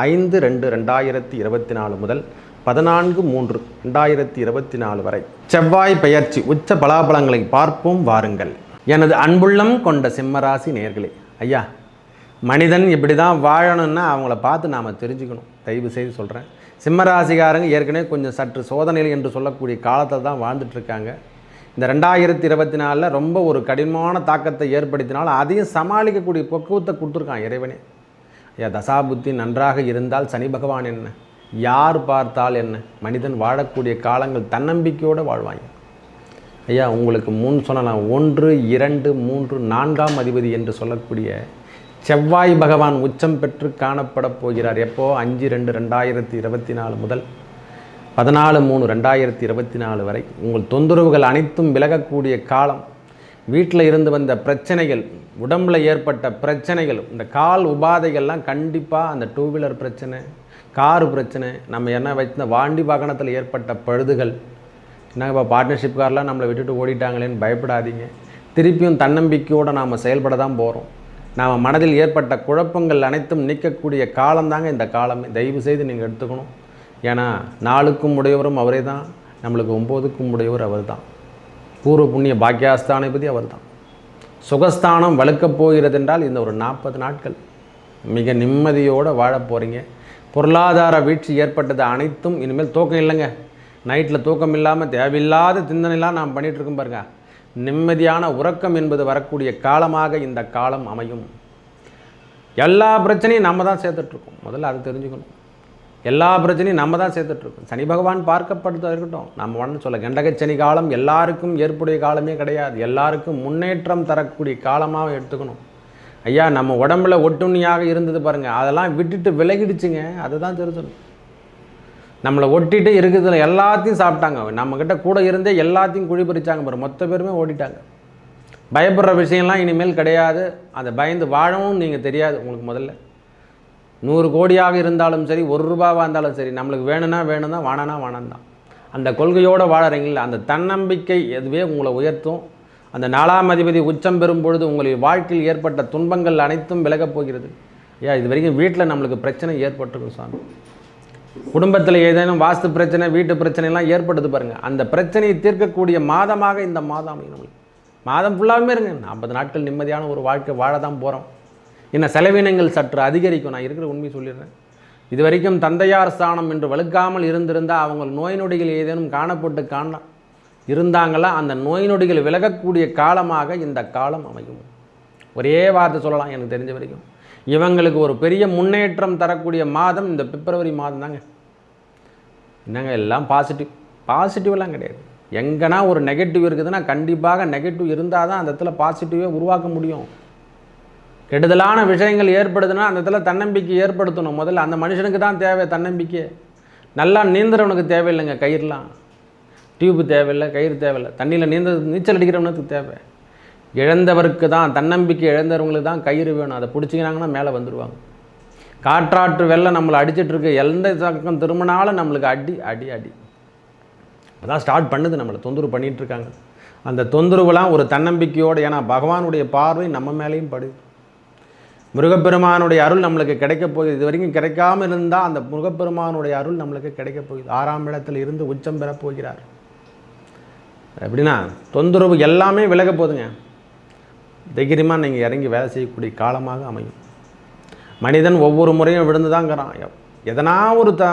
ஐந்து ரெண்டு ரெண்டாயிரத்தி இருபத்தி நாலு முதல் பதினான்கு மூன்று ரெண்டாயிரத்தி இருபத்தி நாலு வரை. செவ்வாய் பெயர்ச்சி உச்ச பலாபலங்களை பார்ப்போம் வாருங்கள். எனது அன்புள்ளம் கொண்ட சிம்மராசி நேர்களே ஐயா மனிதன் இப்படி தான் வாழணும்னா அவங்கள பார்த்து நாம் தெரிஞ்சுக்கணும். தயவு செய்து சொல்கிறேன் சிம்மராசிக்காரங்க ஏற்கனவே கொஞ்சம் சற்று சோதனைகள் என்று சொல்லக்கூடிய காலத்தில் தான் வாழ்ந்துட்டுருக்காங்க இந்த ரெண்டாயிரத்தி இருபத்தி நாலில் ரொம்ப ஒரு கடினமான தாக்கத்தை ஏற்படுத்தினாலும் அதையும் சமாளிக்கக்கூடிய பக்குவத்தை கொடுத்துருக்கான் இறைவனே. தசாபுத்தி நன்றாக இருந்தால் சனி பகவான் என்ன? யார் பார்த்தால் என்ன? மனிதன் வாழக்கூடிய காலங்கள் தன்னம்பிக்கையோடு வாழ்வாங்க ஐயா உங்களுக்கு முன் சொன்னலாம் ஒன்று இரண்டு மூன்று நான்காம் அதிபதி என்று சொல்லக்கூடிய செவ்வாய் பகவான் உச்சம் பெற்று காணப்பட போகிறார். எப்போ? அஞ்சு ரெண்டு ரெண்டாயிரத்தி இருபத்தி நாலு முதல் பதினாலு மூணு ரெண்டாயிரத்தி இருபத்தி நாலு வரை. உங்கள் தொந்தரவுகள் அனைத்தும் விலகக்கூடிய காலம். வீட்டில் இருந்து வந்த பிரச்சனைகள் உடம்புல ஏற்பட்ட பிரச்சனைகள் இந்த கால் உபாதைகள்லாம் கண்டிப்பாக அந்த டூ வீலர் பிரச்சனை காரு பிரச்சனை நம்ம என்ன வச்சிருந்த வாண்டி வாகனத்தில் ஏற்பட்ட பழுதுகள் என்னங்கப்பா பார்ட்னர்ஷிப் கார்லாம் நம்மளை விட்டுட்டு ஓடிட்டாங்களேன்னு பயப்படாதீங்க. திருப்பியும் தன்னம்பிக்கையோடு நாம் செயல்பட தான் போகிறோம் நாம் மனதில் ஏற்பட்ட குழப்பங்கள் அனைத்தும் நீக்கக்கூடிய காலம்தாங்க இந்த காலமே. தயவு செய்து நீங்கள் எடுத்துக்கணும். ஏன்னா நாளுக்கும் உடையவரும் அவரே தான். நம்மளுக்கு ஒம்போதுக்கும் உடையவர் அவர் தான் பூர்வ புண்ணிய பாக்கியாஸ்தானபதி அவர் தான். சுகஸ்தானம் வலுக்கப் போகிறது என்றால் இந்த ஒரு நாற்பது நாட்கள். மிக நிம்மதியோடு வாழப் போகிறீங்க பொருளாதார வீழ்ச்சி ஏற்பட்டது அனைத்தும் இனிமேல் தூக்கம் இல்லைங்க. நைட்டில் தூக்கம் இல்லாமல் தேவையில்லாத சிந்தனைலாம் நாம் பண்ணிகிட்ருக்கோம் பாருங்க. நிம்மதியான உறக்கம் என்பது வரக்கூடிய காலமாக இந்த காலம் அமையும். எல்லா பிரச்சனையும் நம்ம தான் சேர்த்துட்ருக்கோம் முதல்ல அதை தெரிஞ்சுக்கணும். எல்லா பிரச்சனையும் நம்ம தான் சேர்த்துட்ருக்கோம். சனி பகவான் பார்க்கப்படுத்தா இருக்கட்டும். நம்ம ஒன்று சொல்ல கண்டகச்சனி காலம் எல்லாருக்கும் ஏற்புடைய காலமே கிடையாது. எல்லாருக்கும் முன்னேற்றம் தரக்கூடிய காலமாக எடுத்துக்கணும். ஐயா நம்ம உடம்புல ஒட்டுண்ணியாக இருந்தது பாருங்கள் அதெல்லாம் விட்டுட்டு விலகிடுச்சுங்க. அதை தான் தெரிஞ்சுக்கணும் நம்மளை ஒட்டிட்டு இருக்கிறதுல எல்லாத்தையும் சாப்பிட்டாங்க. நம்மக்கிட்ட கூட இருந்தே எல்லாத்தையும் குழி பறிச்சாங்க பாரு. மொத்த பேருமே ஓடிட்டாங்க. பயப்படுற விஷயம்லாம் இனிமேல் கிடையாது. அதை பயந்து வாழவும் நீங்கள் தெரியாது உங்களுக்கு முதல்ல. நூறு கோடியாக இருந்தாலும் சரி ஒரு ரூபாவாக இருந்தாலும் சரி நம்மளுக்கு வேணும்னா வேணும் தான் வாணனா வானம் தான் அந்த கொள்கையோடு வாழறீங்கள அந்த தன்னம்பிக்கை எதுவே உங்களை உயர்த்தும். அந்த நாலாம் அதிபதி உச்சம் பெறும் பொழுது உங்களுடைய வாழ்க்கையில் ஏற்பட்ட துன்பங்கள் அனைத்தும் விலகப் போகிறது. ஏன் இது வரைக்கும் வீட்டில் நம்மளுக்கு பிரச்சனை ஏற்பட்டிருக்கும் சாமி. குடும்பத்தில் ஏதேனும் வாஸ்து பிரச்சனை வீட்டு பிரச்சனைலாம் ஏற்படுது பாருங்கள் அந்த பிரச்சனையை தீர்க்கக்கூடிய மாதமாக இந்த மாதம் அமையும் நம்மளுக்கு. மாதம் ஃபுல்லாகவே இருங்க. நாற்பது நாட்கள் நிம்மதியான ஒரு வாழ்க்கை வாழ தான் போகிறோம் என்ன செலவினங்கள் சற்று அதிகரிக்கும். நான் இருக்கிற உண்மை சொல்லிடுறேன். இது வரைக்கும் தந்தையார் ஸ்தானம் என்று வலுக்காமல் இருந்திருந்தால் அவங்க நோய் நொடிகள் ஏதேனும் காணப்பட்டு காண இருந்தாங்களா? அந்த நோய் நொடிகள் விலகக்கூடிய காலமாக இந்த காலம் அமையும். ஒரே வார்த்தை சொல்லலாம் எனக்கு தெரிஞ்ச வரைக்கும். இவங்களுக்கு ஒரு பெரிய முன்னேற்றம் தரக்கூடிய மாதம் இந்த பிப்ரவரி மாதம் தாங்க. என்னங்க எல்லாம் பாசிட்டிவ் பாசிட்டிவ்லாம் கிடையாது. எங்கன்னா ஒரு நெகட்டிவ் இருக்குதுன்னா கண்டிப்பாக நெகட்டிவ் இருந்தால் தான் அந்த இடத்துல பாசிட்டிவே உருவாக்க முடியும். கெடுதலான விஷயங்கள் ஏற்படுதுன்னா அந்த இடத்துல தன்னம்பிக்கை ஏற்படுத்தணும். முதல்ல அந்த மனுஷனுக்கு தான் தேவை தன்னம்பிக்கை. நல்லா நீந்துறவனுக்கு தேவையில்லைங்க கயிறுலாம். டியூப்பு தேவையில்லை கயிறு தேவையில்லை. தண்ணியில் நீந்த நீச்சல் அடிக்கிறவனுக்கு தேவை. இழந்தவருக்கு தான் தன்னம்பிக்கை இழந்தவங்களுக்கு தான் கயிறு வேணும். அதை பிடிச்சிக்கினாங்கன்னா மேலே வந்துடுவாங்க காற்றாற்று வெள்ளம் நம்மளை அடிச்சிட்ருக்கு எந்த சக்கம் திரும்பினாலும் நம்மளுக்கு அடி அடி அடி. அதான் ஸ்டார்ட் பண்ணுது நம்மளை. தொந்தரவு பண்ணிகிட்ருக்காங்க அந்த தொந்தரவுலாம் ஒரு தன்னம்பிக்கையோடு ஏன்னா பகவானுடைய பார்வை நம்ம மேலேயும் படுது. முருகப்பெருமானுடைய அருள் நம்மளுக்கு கிடைக்க போகுது. இது வரைக்கும் கிடைக்காம இருந்தால் அந்த முருகப்பெருமானுடைய அருள் நம்மளுக்கு கிடைக்க போகுது. ஆறாம் இடத்துல இருந்து உச்சம் பெறப் போகிறார். எப்படின்னா தொந்தரவு எல்லாமே விலக போகுதுங்க. தைரியமாக நீங்கள் இறங்கி வேலை செய்யக்கூடிய காலமாக அமையும். மனிதன் ஒவ்வொரு முறையும் விழுந்து தாங்கிறான் எதனா ஒரு த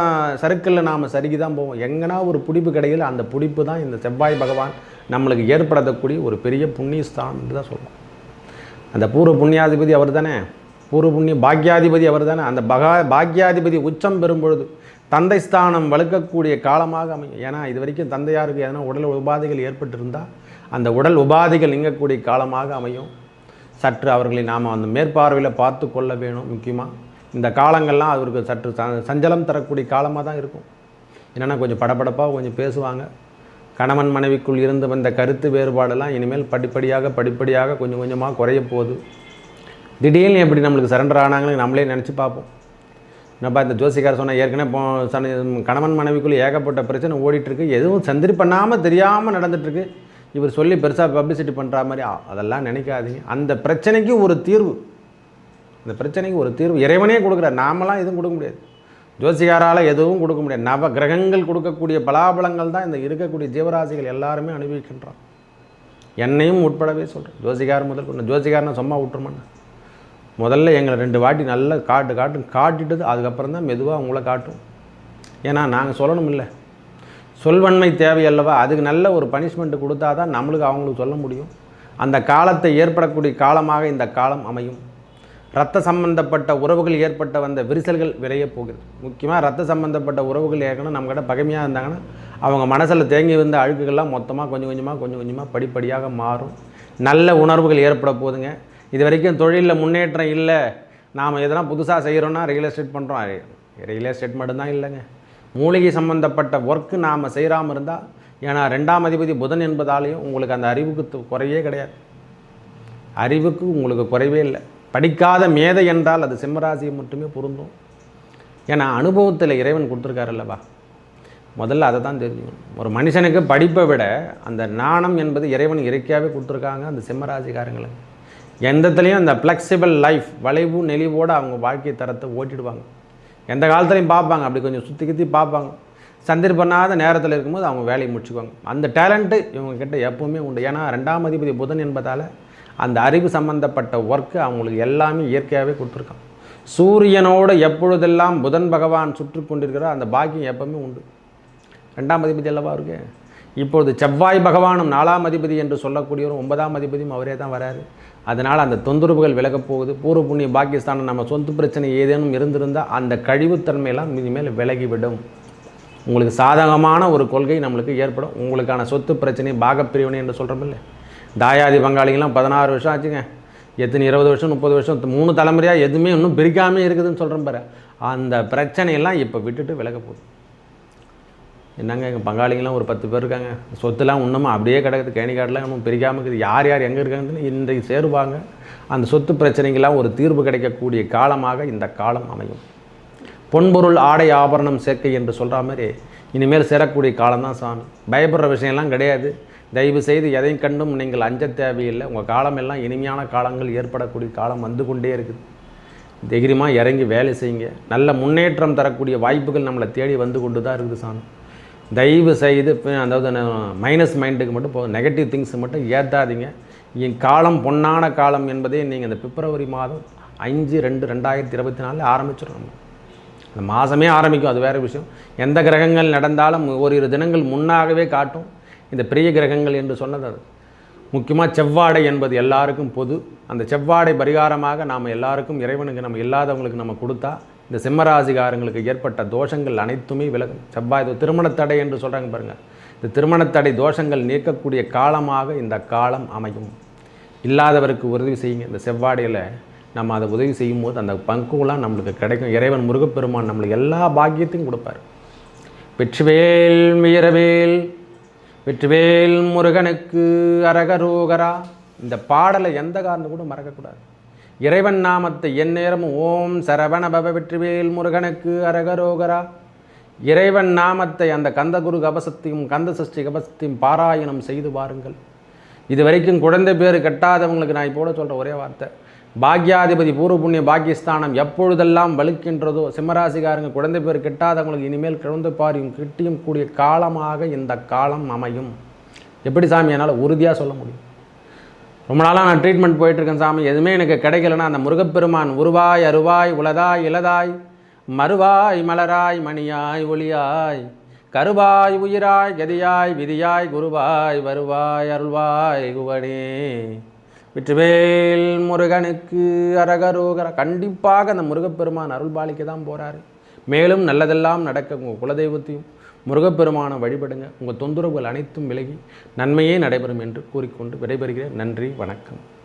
சருக்கில் நாம் சருகி தான் போவோம். எங்கன்னா ஒரு பிடிப்பு கிடையில் அந்த பிடிப்பு தான் இந்த செவ்வாய் பகவான் நம்மளுக்கு ஏற்படுத்தக்கூடிய ஒரு பெரிய புண்ணியஸ்தானம் தான் சொல்லுவோம் அந்த பூர்வ புண்ணியாதிபதி அவர் தானே பூர்வ புண்ணியம் பாக்யாதிபதி அவர் தானே அந்த பகா பாக்யாதிபதி உச்சம் பெறும் பொழுது தந்தை ஸ்தானம் வளர்க்கக்கூடிய காலமாக அமையும். ஏன்னா இது வரைக்கும் தந்தையாருக்கு எதனா உடல் உபாதைகள் ஏற்பட்டிருந்தால் அந்த உடல் உபாதைகள் நீங்கக்கூடிய காலமாக அமையும். சற்று அவர்களை நாம் அந்த மேற்பார்வையில் பார்த்து கொள்ள வேணும் முக்கியமாக இந்த காலங்கள்லாம் அவருக்கு சற்று ச- சஞ்சலம் தரக்கூடிய காலமாக தான் இருக்கும். என்னென்னா கொஞ்சம் படபடப்பாக கொஞ்சம் பேசுவாங்க. கணவன் மனைவிக்குள் இருந்து வந்த கருத்து வேறுபாடெல்லாம் இனிமேல் படிப்படியாக படிப்படியாக கொஞ்சம் கொஞ்சமாக குறைய போகுது. திடீர்னு எப்படி நம்மளுக்கு சரண்டர் ஆனாங்கன்னு நம்மளே நினச்சி பார்ப்போம். என்னப்பா இந்த ஜோசிக்கார் சொன்ன ஏற்கனவே போ கணவன் மனைவிக்குள்ளே ஏகப்பட்ட பிரச்சனை ஓடிட்டுருக்கு. எதுவும் சந்திரி பண்ணாமல் தெரியாமல் நடந்துகிட்ருக்கு இவர் சொல்லி பெருசாக பப்ளிசிட்டி பண்ணுற மாதிரி அதெல்லாம் நினைக்காதீங்க. அந்த பிரச்சனைக்கு ஒரு தீர்வு. அந்த பிரச்சனைக்கு ஒரு தீர்வு இறைவனே கொடுக்குறார். நாமெல்லாம் எதுவும் கொடுக்க முடியாது. ஜோசிகாரால் எதுவும் கொடுக்க முடியாது. நவ கிரகங்கள் கொடுக்கக்கூடிய பலாபலங்கள் தான் இந்த இருக்கக்கூடிய ஜீவராசிகள் எல்லாருமே அனுபவிக்கின்றான் என்னையும் உட்படவே சொல்கிறேன் ஜோசிகார் முதல் கொண்டு ஜோசிகாரனை சும்மா விட்டுருமாண்ணா முதல்ல எங்களை ரெண்டு வாட்டி நல்லா காட்டு காட்டு காட்டிட்டு அதுக்கப்புறம் தான் மெதுவாக உங்களை காட்டும். ஏன்னா நாங்கள் சொல்லணும் இல்லை சொல்வன்மை தேவையல்லவா அதுக்கு நல்ல ஒரு பனிஷ்மெண்ட் கொடுத்தா தான் நம்மளுக்கு அவங்களுக்கு சொல்ல முடியும். அந்த காலத்தை ஏற்படக்கூடிய காலமாக இந்த காலம் அமையும். ரத்த சம்பந்தப்பட்ட உறவுகள் ஏற்பட்ட வந்த விரிசல்கள் விரைய போகிறது. முக்கியமாக ரத்த சம்பந்தப்பட்ட உறவுகள் ஏற்கனவே நம்மக்கிட்ட பகைமையாக இருந்தாங்கன்னா அவங்க மனசில் தேங்கி வந்த அழுக்குகள்லாம் மொத்தமாக கொஞ்சம் கொஞ்சமாக கொஞ்சம் கொஞ்சமாக படிப்படியாக மாறும். நல்ல உணர்வுகள் ஏற்பட போகுதுங்க இது வரைக்கும் தொழிலில் முன்னேற்றம் இல்லை. நாம் எதனா புதுசாக செய்கிறோன்னா ரியல் எஸ்டேட் பண்ணுறோம் ரியல் எஸ்டேட் மட்டும்தான் இல்லைங்க. மூலிகை சம்மந்தப்பட்ட ஒர்க்கு நாம் செய்கிறாமல் இருந்தால் ஏன்னா ரெண்டாம் அதிபதி புதன் என்பதாலேயும் உங்களுக்கு அந்த அறிவுக்கு குறையே கிடையாது. அறிவுக்கு உங்களுக்கு குறைவே இல்லை. படிக்காத மேதை என்றால் அது சிம்மராசியை மட்டுமே பொருந்தும். ஏன்னா அனுபவத்தில் இறைவன் கொடுத்துருக்காரு அல்லவா? முதல்ல அதை தான் தெரிஞ்சுக்கணும். ஒரு மனுஷனுக்கு படிப்பை விட அந்த நாணம் என்பது இறைவன் இயற்கையாகவே கொடுத்துருக்காங்க அந்த சிம்மராசிக்காரங்களுக்கு. எந்தத்துலேயும் அந்த ஃப்ளெக்சிபிள் லைஃப் வளைவு நெளிவோடு அவங்க வாழ்க்கை தரத்தை ஓட்டிடுவாங்க. எந்த காலத்துலையும் பார்ப்பாங்க அப்படி கொஞ்சம் சுற்றி கித்தி பார்ப்பாங்க. சந்தர்ப்பண்ணாத நேரத்தில் இருக்கும்போது அவங்க வேலையை முடிச்சுக்குவாங்க. அந்த டேலண்ட்டு இவங்கக்கிட்ட எப்போவுமே உண்டு. ஏன்னா ரெண்டாம் அதிபதி புதன் என்பதால் அந்த அறிவு சம்பந்தப்பட்ட ஒர்க்கு அவங்களுக்கு எல்லாமே இயற்கையாகவே கொடுத்துருக்கான் சூரியனோடு எப்பொழுதெல்லாம் புதன் பகவான் சுற்றி கொண்டிருக்கிறோ அந்த பாக்கியம் எப்பவுமே உண்டு. ரெண்டாம் அதிபதி அல்லவா இருக்கு இப்பொழுது செவ்வாய் பகவானும் நாலாம் அதிபதி என்று சொல்லக்கூடியவரும் ஒன்பதாம் அதிபதியும் அவரே தான் வராரு. அதனால் அந்த தொந்தரவுகள் விலகப் போகுது. பூர்வ புண்ணிய பாகிஸ்தானை நம்ம சொந்த பிரச்சனை ஏதேனும் இருந்திருந்தால் அந்த கழிவுத்தன்மையெல்லாம் இனிமேல் விலகிவிடும். உங்களுக்கு சாதகமான ஒரு கொள்கை நம்மளுக்கு ஏற்படும். உங்களுக்கான சொத்து பிரச்சனை பாகப்பிரிவினை என்று சொல்கிறோமில்ல தாயாதி பங்காளிகள்லாம் பதினாறு வருஷம் ஆச்சுங்க. எத்தனை இருபது வருஷம் முப்பது வருஷம் மூணு தலைமுறையாக எதுவுமே இன்னும் பிரிக்காமே இருக்குதுன்னு சொல்கிறேன் பாரு. அந்த பிரச்சனையெல்லாம் இப்போ விட்டுட்டு விலக போகுது. என்னங்க எங்கள் பங்காளிங்களாம் ஒரு பத்து பேர் இருக்காங்க. சொத்துலாம் இன்னமும் அப்படியே கிடக்குது. கேணிக்காடெலாம் இன்னும் பிரிக்காமல் இருக்குது. யார் யார் எங்கே இருக்காங்கன்னு இன்றைக்கு சேருவாங்க. அந்த சொத்து பிரச்சனைக்கெல்லாம் ஒரு தீர்வு கிடைக்கக்கூடிய காலமாக இந்த காலம் அமையும். பொன்பொருள் ஆடை ஆபரணம் சேர்க்கை என்று சொல்கிற மாதிரி இனிமேல் சேரக்கூடிய காலம்தான் சாமி. பயப்படுற விஷயம்லாம் கிடையாது. தயவு செய்து எதையும் கண்டும் நீங்கள் அஞ்ச தேவையில்லை. உங்கள் காலமெல்லாம் இனிமையான காலங்கள் ஏற்படக்கூடிய காலம் வந்து கொண்டே இருக்குது. தைரியமாக இறங்கி வேலை செய்யுங்க. நல்ல முன்னேற்றம் தரக்கூடிய வாய்ப்புகள் நம்மளை தேடி வந்து கொண்டு தான் இருக்குது சாமி. தயவு செய்து அதாவது மைனஸ் மைண்டுக்கு மட்டும் போதும் நெகட்டிவ் திங்ஸ் மட்டும் ஏற்றாதீங்க என் காலம் பொன்னான காலம் என்பதே நீங்கள் இந்த பிப்ரவரி மாதம் அஞ்சு ரெண்டு ரெண்டாயிரத்தி இருபத்தி நாலில் ஆரம்பிச்சிடும் அந்த மாதமே ஆரம்பிக்கும் அது வேறு விஷயம். எந்த கிரகங்கள் நடந்தாலும் ஓரிரு தினங்கள் முன்னாகவே காட்டும். இந்த பெரிய கிரகங்கள் என்று சொன்னது அது. முக்கியமாக செவ்வாடை என்பது எல்லாருக்கும் பொது. அந்த செவ்வாடை பரிகாரமாக நாம் எல்லாருக்கும் இறைவனுக்கு நம்ம இல்லாதவங்களுக்கு நம்ம கொடுத்தா இந்த சிம்மராசிகாரங்களுக்கு ஏற்பட்ட தோஷங்கள் அனைத்துமே விலகும் செவ்வாய் இது திருமணத்தடை என்று சொல்கிறாங்க பாருங்கள் இந்த திருமணத்தடை தோஷங்கள் நீக்கக்கூடிய காலமாக இந்த காலம் அமையும். இல்லாதவருக்கு உதவி செய்யுங்க. இந்த செவ்வாடையில் நம்ம அதை உதவி செய்யும் போது அந்த பங்குலாம் நம்மளுக்கு கிடைக்கும். இறைவன் முருகப்பெருமான் நம்மளுக்கு எல்லா பாக்கியத்தையும் கொடுப்பார். வெற்றிவேல் வீரவேல் வெற்றிவேல் முருகனுக்கு அரகரோகரா. இந்த பாடலை எந்த காரணம் கூட மறக்கக்கூடாது. இறைவன் நாமத்தை எந்நேரமும் ஓம் சரவண பவ வெற்றிவேல் முருகனுக்கு அரகரோகரா. இறைவன் நாமத்தை அந்த கந்தகுரு கபசத்தையும் கந்த சஷ்டி கபசத்தையும் பாராயணம் செய்து பாருங்கள் இது வரைக்கும் குழந்தை பேர் கட்டாதவங்களுக்கு நான் இப்போ சொல்கிற ஒரே வார்த்தை. பாக்யாதிபதி பூர்வ புண்ணிய பாக்கியஸ்தானம் எப்பொழுதெல்லாம் வலுக்கின்றதோ சிம்மராசிகாரங்க குழந்தை பேர் கெட்டாதவங்களுக்கு இனிமேல் குழந்தை பாரியும் கிட்டியும் கூடிய காலமாக இந்த காலம் அமையும். எப்படி சாமி? என்னால் உறுதியாக சொல்ல முடியும். ரொம்ப நாளாக நான் ட்ரீட்மெண்ட் போயிட்டுருக்கேன் சாமி. எதுவுமே எனக்கு கிடைக்கலன்னா அந்த முருகப்பெருமான் உருவாய் அருவாய் உலதாய் இலதாய் மறுவாய் மலராய் மணியாய் ஒளியாய் கருவாய் உயிராய் கதியாய் விதியாய் குருவாய் வருவாய் அருள்வாய் குவனே வெற்றிவேல் முருகனுக்கு அரகரோகர கண்டிப்பாக அந்த முருகப்பெருமான் அருள்பாலிக்க தான் போகிறாரு மேலும் நல்லதெல்லாம் நடக்க உங்கள் குலதெய்வத்தையும் முருகப்பெருமானை வழிபடுங்க. உங்கள் தொந்தரவுகள் அனைத்தும் விலகி நன்மையே நடைபெறும் என்று கூறிக்கொண்டு விடைபெறுகிறேன். நன்றி வணக்கம்.